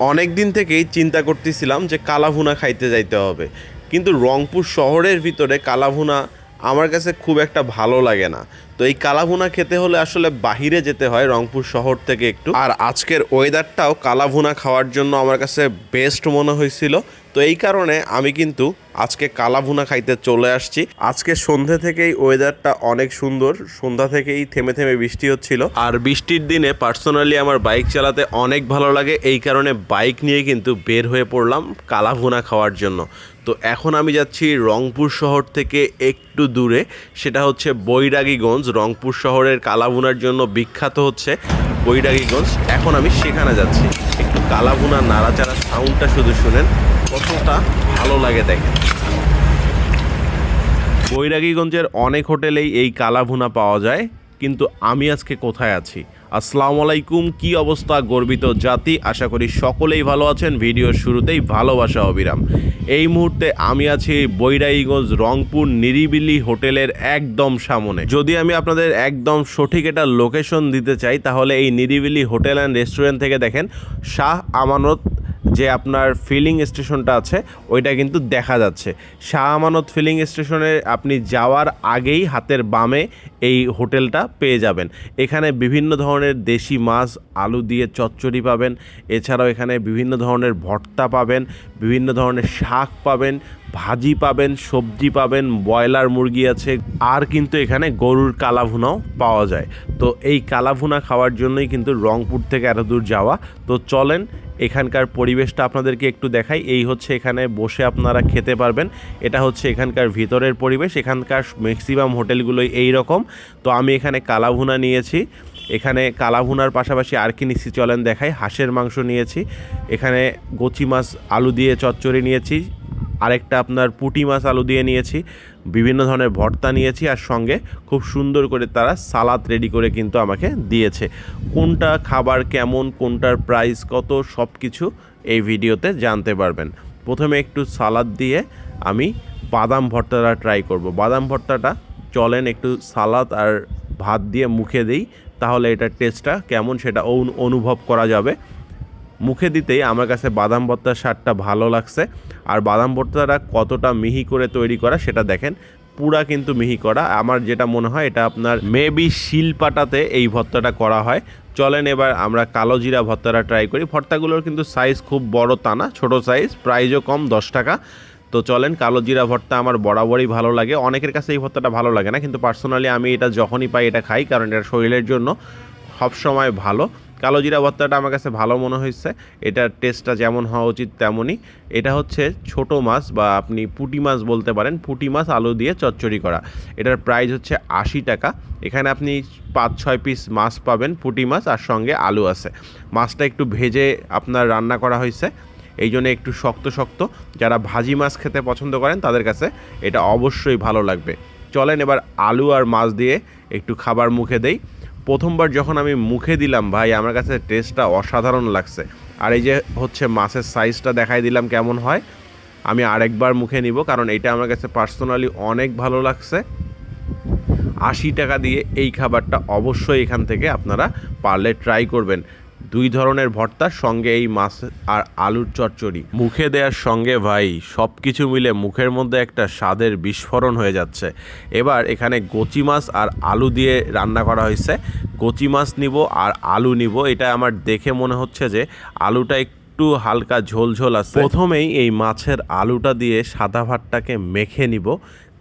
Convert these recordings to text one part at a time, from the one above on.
অনেক দিন থেকেই চিন্তা করতেছিলাম যে কালাভুনা খাইতে যাইতে হবে। কিন্তু রংপুর শহরের ভিতরে কালাভুনা আমার কাছে খুব একটা ভালো লাগে না। তো এই কালাভুনা খেতে হলে আসলে বাহিরে যেতে হয়, রংপুর শহর থেকে একটু। আর আজকের ওয়েদারটাও কালাভুনা খাওয়ার জন্য আমার কাছে বেস্ট মনে হয়েছিল। তো এই কারণে আমি কিন্তু আজকে কালাভুনা খাইতে চলে আসছি। আজকে সন্ধে থেকেই ওয়েদারটা অনেক সুন্দর। সন্ধ্যা থেকেই থেমে থেমে বৃষ্টি হচ্ছিল। আর বৃষ্টির দিনে পার্সোনালি আমার বাইক চালাতে অনেক ভালো লাগে। এই কারণে বাইক নিয়ে কিন্তু বের হয়ে পড়লাম কালাভুনা খাওয়ার জন্য। তো এখন আমি যাচ্ছি রংপুর শহর থেকে একটু দূরে। সেটা হচ্ছে বৈরাগীগঞ্জ। রংপুর শহরের কালাভুনার জন্য বিখ্যাত হচ্ছে বৈরাগীগঞ্জ। এখন আমি সেখানে যাচ্ছি। একটু কালাভুনা নাড়াচাড়া সাউন্ডটা শুধু শুনেন, কতটা ভালো লাগে দেখেন বৈরাগীগঞ্জের অনেক হোটেলেই এই কালাভুনা পাওয়া যায়। কিন্তু আমি আজকে কোথায় আছি? আসসালামু আলাইকুম, কি অবস্থা গর্বিত জাতি? আশা করি সকলেই ভালো আছেন। ভিডিওর শুরুতেই ভালোবাসা, অবিরাম। এই মুহূর্তে আমি আছি বৈরাইগঞ্জ রংপুর নিরিবিলি হোটেলের একদম সামনে। যদি আমি আপনাদের একদম সঠিক এটা লোকেশন দিতে চাই, তাহলে এই নিরিবিলি হোটেল অ্যান্ড রেস্টুরেন্ট থেকে দেখেন শাহ আমানত যে আপনার ফিলিং স্টেশনটা আছে, ওইটা কিন্তু দেখা যাচ্ছে। শাহ আমানত ফিলিং স্টেশনে আপনি যাওয়ার আগেই হাতের বামে এই হোটেলটা পেয়ে যাবেন। এখানে বিভিন্ন ধরনের দেশি মাছ, আলু দিয়ে চচ্চড়ি পাবেন। এছাড়াও এখানে বিভিন্ন ধরনের ভর্তা পাবেন, বিভিন্ন ধরনের শাক পাবেন, ভাজি পাবেন, সবজি পাবেন, ব্রয়লার মুরগি আছে। আর কিন্তু এখানে গরুর কালাভুনাও পাওয়া যায়। তো এই কালাভুনা খাওয়ার জন্যই কিন্তু রংপুর থেকে এত দূর যাওয়া। তো চলেন এখানকার পরিবেশটা আপনাদেরকে একটু দেখাই। এই হচ্ছে এখানে বসে আপনারা খেতে পারবেন। এটা হচ্ছে এখানকার ভিতরের পরিবেশ। এখানকার ম্যাক্সিমাম হোটেলগুলোই এই রকম তো আমি এখানে কালাভুনা নিয়েছি। এখানে কালাভুনার পাশাপাশি আর কি নিচ্ছি চলেন দেখাই। হাঁসের মাংস নিয়েছি। এখানে গচি মাছ, আলু দিয়ে চচ্চড়ি নিয়েছি। আরেকটা আপনার পুঁটি মাছ আলু দিয়ে নিয়েছি, বিভিন্ন ধরনের ভর্তা নিয়েছি আর সঙ্গে খুব সুন্দর করে তারা সালাদ রেডি করে কিন্তু আমাকে দিয়েছে। কোনটা খাবার কেমন, কোনটার প্রাইস কত সব কিছু এই ভিডিওতে জানতে পারবেন। প্রথমে একটু সালাদ দিয়ে আমি বাদাম ভর্তাটা ট্রাই করব। বাদাম ভর্তাটা চলেন একটু সালাদ আর ভাত দিয়ে মুখে দিই, তাহলে এটার টেস্টটা কেমন সেটা অনু- অনুভব করা যাবে। মুখে দিতেই আমার কাছে বাদাম ভর্তার স্বাদটা ভালো লাগছে। আর বাদাম ভর্তাটা কতটা মিহি করে তৈরি করা সেটা দেখেন। পুরা কিন্তু মিহি করা। আমার যেটা মনে হয় এটা আপনার মেবি শিলপাটাতে এই ভর্তাটা করা হয়। চলেন এবার আমরা কালো জিরা ভর্তাটা ট্রাই করি। ভর্তাগুলোর কিন্তু সাইজ খুব বড় তা না, ছোটো সাইজ প্রাইজও কম, দশ টাকা। তো চলেন কালো জিরা ভর্তা আমার বরাবরই ভালো লাগে। অনেকের কাছে এই ভর্তাটা ভালো লাগে না, কিন্তু পার্সোনালি আমি এটা যখনই পাই এটা খাই, কারণ এটা শরীরের জন্য সবসময় ভালো। কালো জিরা ভর্তাটা আমার কাছে ভালো মনে হয়েছে। এটার টেস্টটা যেমন হওয়া উচিত তেমনই। এটা হচ্ছে ছোট মাছ বা আপনি পুঁটি মাছ বলতে পারেন। পুঁটি মাছ আলু দিয়ে চচ্চড়ি করা। এটার প্রাইস হচ্ছে আশি টাকা। এখানে আপনি পাঁচ, ছয় পিস মাছ পাবেন, পুঁটি মাছ আর সঙ্গে আলু আছে। মাছটা একটু ভেজে আপনার রান্না করা হয়েছে। এই জন্য একটু শক্ত শক্ত। যারা ভাজি মাছ খেতে পছন্দ করেন, তাদের কাছে এটা অবশ্যই ভালো লাগবে। চলেন এবার আলু আর মাছ দিয়ে একটু খাবার মুখে দেই। প্রথমবার যখন আমি মুখে দিলাম, ভাই, আমার কাছে টেস্টটা অসাধারণ লাগছে। আর এই যে হচ্ছে মাছের সাইজটা দেখাই দিলাম কেমন হয়, আমি আরেকবার মুখে নিব, কারণ এটা আমার কাছে পার্সোনালি অনেক ভালো লাগছে। আশি টাকা দিয়ে এই খাবারটা অবশ্যই এখান থেকে আপনারা পারলে ট্রাই করবেন। দুই ধরনের ভর্তার সঙ্গে এই মাছ আর আলুর চচ্চড়ি। মুখে দেওয়ার সঙ্গে ভাই সব কিছু মিলে মুখের মধ্যে একটা স্বাদের বিস্ফোরণ হয়ে যাচ্ছে। এবার এখানে গচি মাছ আর আলু দিয়ে রান্না করা হয়েছে। গচি মাছ নিব আর আলু নিব, এটা আমার দেখে মনে হচ্ছে যে আলুটা একটু হালকা ঝোল ঝোল আছে। প্রথমেই এই মাছের আলুটা দিয়ে সাদা ভাতটাকে মেখে নিব।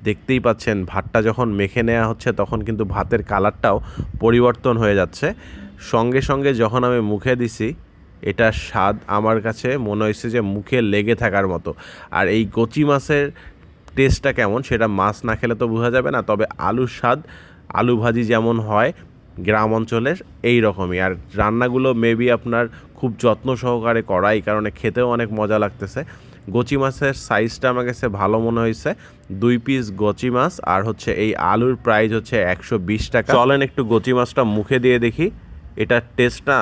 দেখতেই পাচ্ছেন ভাতটা যখন মেখে নেওয়া হচ্ছে, তখন কিন্তু ভাতের কালারটাও পরিবর্তন হয়ে যাচ্ছে। সঙ্গে সঙ্গে যখন আমি মুখে দিছি, এটা স্বাদ আমার কাছে মনে হয়েছে যে মুখে লেগে থাকার মতো। আর এই কচি মাছের টেস্টটা কেমন, সেটা মাছ না খেলে তো বোঝা যাবে না, তবে আলুর স্বাদ, আলু ভাজি যেমন হয় গ্রাম অঞ্চলের এই রকমই আর রান্নাগুলো মেবি আপনার খুব যত্ন সহকারে করা, এই কারণে খেতেও অনেক মজা লাগতেছে। গচি মাছের সাইজটা আমার কাছে ভালো মনে হয়েছে দুই পিস গচি মাছ, আর হচ্ছে এই আলুর প্রাইস হচ্ছে একশো বিশ টাকা। চলেন একটু গচি মাছটা মুখে দিয়ে দেখি। এটার টেস্টটা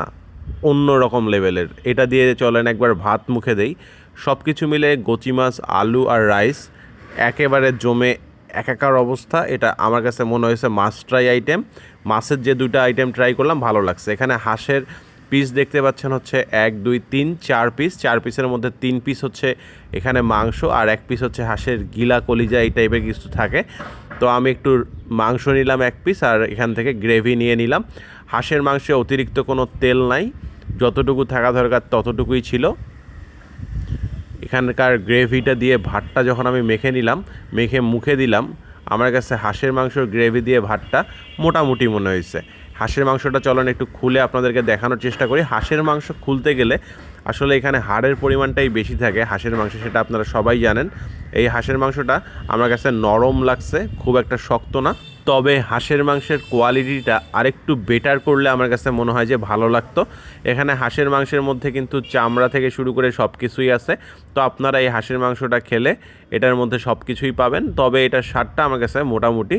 অন্য রকম লেভেলের এটা দিয়ে চলেন একবার ভাত মুখে দেই। সব কিছু মিলে গচি মাছ, আলু আর রাইস একেবারে জমে একাকার অবস্থা। এটা আমার কাছে মনে হয়েছে মাছ ট্রাই আইটেম মাছের যে দুটো আইটেম ট্রাই করলাম, ভালো লাগছে। এখানে হাঁসের পিস দেখতে পাচ্ছেন হচ্ছে এক, দুই, তিন, চার পিস চার পিসের মধ্যে তিন পিস হচ্ছে এখানে মাংস আর এক পিস হচ্ছে হাঁসের গিলা, কলিজা এই টাইপের কিছু থাকে। তো আমি একটু মাংস নিলাম এক পিস আর এখান থেকে গ্রেভি নিয়ে নিলাম। হাঁসের মাংসে অতিরিক্ত কোনো তেল নাই, যতটুকু থাকা দরকার ততটুকুই ছিল। এখানকার গ্রেভিটা দিয়ে ভাতটা যখন আমি মেখে নিলাম, মেখে মুখে দিলাম, আমার কাছে হাঁসের মাংসর গ্রেভি দিয়ে ভাতটা মোটামুটি মনে হয়েছে। হাঁসের মাংসটা চলন একটু খুলে আপনাদেরকে দেখানোর চেষ্টা করি। হাঁসের মাংস খুলতে গেলে আসলে এখানে হাড়ের পরিমাণটাই বেশি থাকে হাঁসের মাংস, সেটা আপনারা সবাই জানেন। এই হাঁসের মাংসটা আমার কাছে নরম লাগছে, খুব একটা শক্ত না। তবে হাঁসের মাংসের কোয়ালিটিটা আরেকটু বেটার করলে আমার কাছে মনে হয় যে ভালো লাগতো। এখানে হাঁসের মাংসের মধ্যে কিন্তু চামড়া থেকে শুরু করে সব কিছুই আছে। তো আপনারা এই হাঁসের মাংসটা খেলে এটার মধ্যে সব কিছুই পাবেন। তবে এটার স্বাদটা আমার কাছে মোটামুটি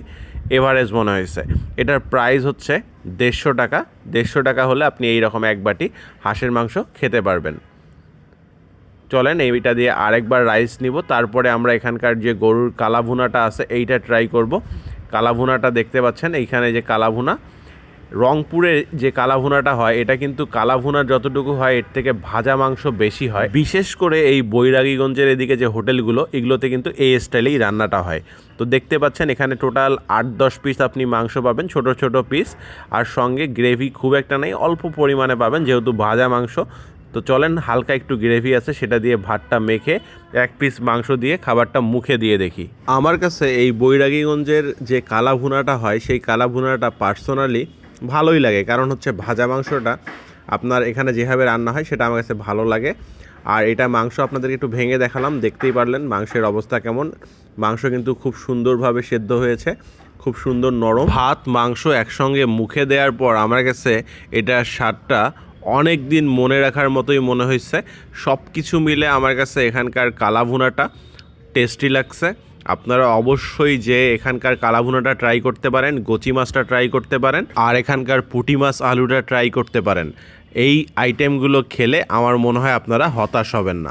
এভারেজ মনে হয়েছে। এটার প্রাইস হচ্ছে দেড়শো টাকা। দেড়শো টাকা হলে আপনি এই রকম এক বাটি হাঁসের মাংস খেতে পারবেন। চলেন এইটা দিয়ে আরেকবার রাইস নিব। তারপরে আমরা এখানকার যে গরুর কালাভুনাটা আছে, এইটা ট্রাই করব। কালাভুনাটা দেখতে পাচ্ছেন, এইখানে যে কালাভুনা। রংপুরে যে কালাভুনাটা হয়, এটা কিন্তু কালাভুনা যতটুকু হয়, এর থেকে ভাজা মাংস বেশি হয়। বিশেষ করে এই বৈরাগীগঞ্জের এদিকে যে হোটেলগুলো, এগুলোতে কিন্তু এই স্টাইলেই রান্নাটা হয়। তো দেখতে পাচ্ছেন, এখানে টোটাল আট দশ পিস আপনি মাংস পাবেন, ছোট ছোট পিস। আর সঙ্গে গ্রেভি খুব একটা নেই, অল্প পরিমাণে পাবেন, যেহেতু ভাজা মাংস। তো চলেন, হালকা একটু গ্রেভি আছে, সেটা দিয়ে ভাতটা মেখে এক পিস মাংস দিয়ে খাবারটা মুখে দিয়ে দেখি। আমার কাছে এই বৈরাগীগঞ্জের যে কালা ভুনাটা হয়, সেই কালা ভুনাটা পার্সোনালি ভালোই লাগে। কারণ হচ্ছে ভাজা মাংসটা আপনার এখানে যেভাবে রান্না হয়, সেটা আমার কাছে ভালো লাগে। আর এটা মাংস আপনাদেরকে একটু ভেঙে দেখালাম, দেখতেই পারলেন মাংসের অবস্থা কেমন। মাংস কিন্তু খুব সুন্দরভাবে সেদ্ধ হয়েছে, খুব সুন্দর নরম। ভাত, মাংস একসঙ্গে মুখে দেওয়ার পর আমার কাছে এটার স্বাদটা অনেক দিন মনে রাখার মতোই মনে হয়েছে। সব কিছু মিলে আমার কাছে এখানকার কালাভুনাটা টেস্টি লাগছে। আপনারা অবশ্যই যে এখানকার কালাভুনাটা ট্রাই করতে পারেন, গচি মাছটা ট্রাই করতে পারেন, আর এখানকার পুটি মাছ আলুটা ট্রাই করতে পারেন। এই আইটেমগুলো খেলে আমার মনে হয় আপনারা হতাশ হবেন না।